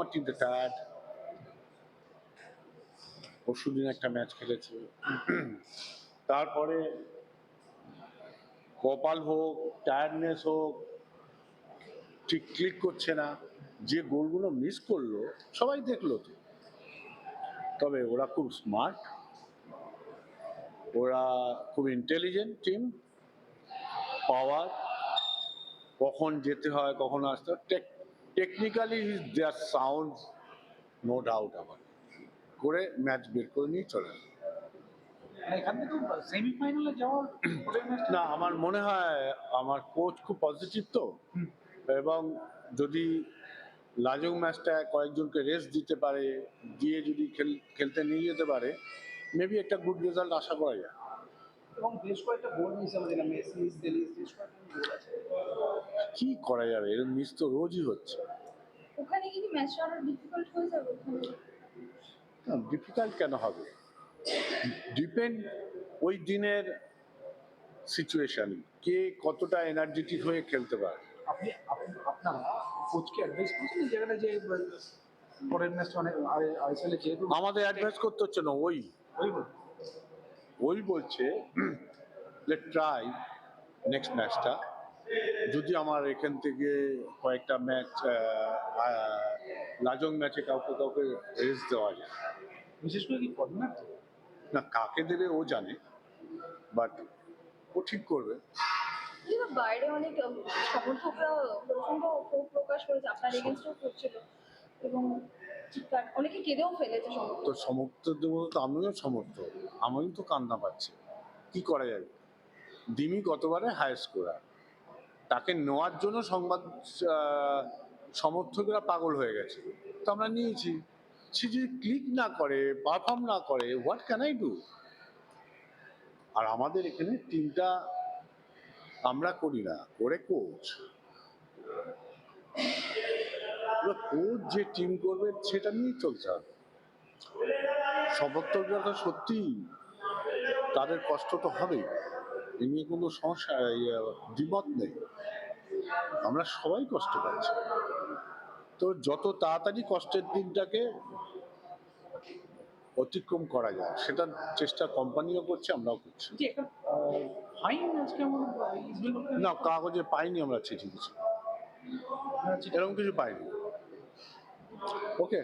আমার টিমটা টায়ার্ড একটা ম্যাচ খেলেছে। তারপরে কপাল হোক টায়ার্ডনেস হোক, ঠিক ক্লিক করছে না, যে গোলগুলো মিস করল, সবাই দেখল তো। তবে ওরা খুব স্মার্ট ওরা খুব ইন্টেলিজেন্ট টিম পাওয়ার কখন যেতে হয়, কখন আসতে হয় technically there sound no doubt আমার করে ম্যাচ বের করে নিয়ে চলে না আমার মনে হয় আমার কোচ খুব পজিটিভ তো। এবং যদি লাজং ম্যাচটা কয়েকজনকে রেস্ট দিতে পারে দিয়ে যদি খেলতে নিয়ে যেতে পারে মেবি একটা গুড রেজাল্ট আশা করা যায়। এবং বেশ কয়েকটা গোল মিস আমাদের মেসি সেলিস বেশ কয়েকটা গোল আছে। কি করা যাবে? এরকম মিস তো রোজই হচ্ছে। ওখানে কি ম্যাচটা আরও ডিফিকাল্ট হয়ে যাবে ওখানে? ডিফিকাল্ট কেন হবে? ডিপেন্ড ওই দিনের সিচুয়েশন কে কতটা এনার্জেটিক হয়ে খেলতে পারে। আপনি আপনি- আপনারা কোচকে অ্যাডভাইস করছেন জায়গাটা যে পরের ম্যাচটা অনেক আইএসএল যেহেতু আমাদের অ্যাডভাইস করতে হচ্ছে না ওই। ওই ওই বলছে লেট ট্রাই নেক্সট ম্যাচটা যদি আমার এখান থেকে কয়েকটা ম্যাচ লাজং ম্যাচে কাউকে কাউকে রেস্ট দেওয়া যায়। বিশেষ করে কি না কাকে দেবে ও জানে বাট ও ঠিক করবে। বাইরে অনেক সমর্থকরা প্রচণ্ড ক্ষোভ প্রকাশ করেছে আপনার এগেনস্টও করছিল এবং চিৎকার অনেকে কেঁদেও ফেলেছে তো সমর্থক দেবো তো আমিও সমর্থক আমিও তো কান্না পাচ্ছি। কি করা যাবে? ডিমি গতবারে হাই স্কোরার তাকে নেওয়ার জন্য সংবাদ সমর্থকরা পাগল হয়ে গেছে। তো আমরা নিয়েছি। সে যদি ক্লিক না করে পারফর্ম না করে হোয়াট ক্যান আই ডু আর আমাদের এখানে টিমটা আমরা করি না, করে কোচ কোচ যে টিম করবে, সেটা নিয়েই চলছে সমর্থকরা তো সত্যি তাদের কষ্ট তো হবেই। এ নিয়ে কোনো সমস্যা ইয়ে, দ্বিমত নেই। আমরা সবাই কষ্ট পাচ্ছি। তো যত তাড়াতাড়ি কষ্টের দিনটাকে অতিক্রম করা যায় সেটার চেষ্টা কোম্পানিও করছে আমরাও করছি। না কাগজে পাইনি আমরা চিঠি কিছু এরকম কিছু পাইনি। ওকে।